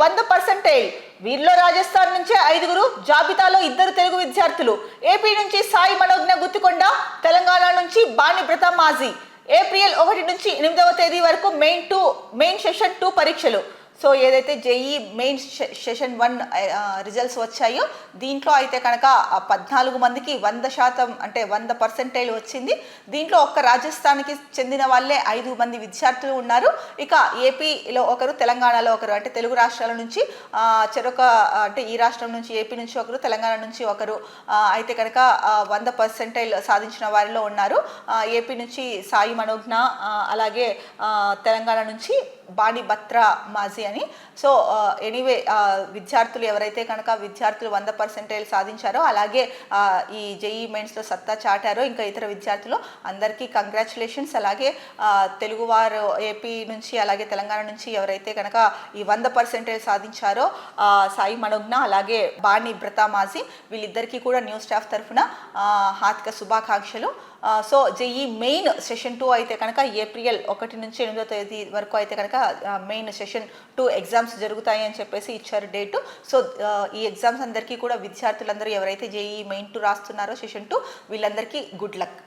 వంద పర్సెంటేజ్. వీరిలో రాజస్థాన్ నుంచే ఐదుగురు జాబితాలో ఇద్దరు తెలుగు విద్యార్థులు. ఏపీ నుంచి సాయి మనోజ్ఞ గుత్తికొండ తెలంగాణ నుంచి బాణి బ్రత మాజీ. ఏప్రిల్ ఒకటి నుంచి ఎనిమిదవ తేదీ వరకు main two main session two పరీక్షలు. సో ఏదైతే జేఈ మెయిన్ సె- సెషన్ వన్ రిజల్ట్స్ వచ్చాయో దీంట్లో అయితే కనుక పద్నాలుగు మందికి వంద శాతం అంటే వంద పర్సెంటేజ్ వచ్చింది. దీంట్లో ఒక్క రాజస్థాన్కి చెందిన వాళ్ళే ఐదు మంది విద్యార్థులు ఉన్నారు. ఇక ఏపీలో ఒకరు తెలంగాణలో ఒకరు అంటే తెలుగు రాష్ట్రాల నుంచి చెరొక అంటే ఈ రాష్ట్రం నుంచి ఏపీ నుంచి ఒకరు తెలంగాణ నుంచి ఒకరు అయితే కనుక వంద పర్సెంటైల్ సాధించిన వారిలో ఉన్నారు. ఏపీ నుంచి సాయి మనోజ్ఞ అలాగే తెలంగాణ నుంచి బాణి బత్రా మాజీ అని. సో ఎనీవే విద్యార్థులు ఎవరైతే కనుక విద్యార్థులు వంద పర్సెంటేజ్ సాధించారో అలాగే ఈ జేఈ మెయిన్స్లో సత్తా చాటారో ఇంకా ఇతర విద్యార్థులు అందరికీ కంగ్రాచులేషన్స్. అలాగే తెలుగువారు ఏపీ నుంచి అలాగే తెలంగాణ నుంచి ఎవరైతే కనుక ఈ వంద పర్సెంటేజ్ సాధించారో సాయి మనోజ్ఞ అలాగే బాణి బ్రతా మాజీ వీళ్ళిద్దరికీ కూడా న్యూస్ స్టాఫ్ తరఫున హార్దిక శుభాకాంక్షలు. So JEE main session two అయితే కనుక ఏప్రిల్ ఒకటి నుంచి ఎనిమిదో తేదీ వరకు అయితే కనుక కదా మెయిన్ సెషన్ టూ ఎగ్జామ్స్ జరుగుతాయి అని చెప్పేసి ఇచ్చారు డేటు సో ఈ ఎగ్జామ్స్ అందరికీ కూడా విద్యార్థులందరూ ఎవరైతే జేఈ మెయిన్ టూ రాస్తున్నారో సెషన్ టూ వీళ్ళందరికీ గుడ్ లక్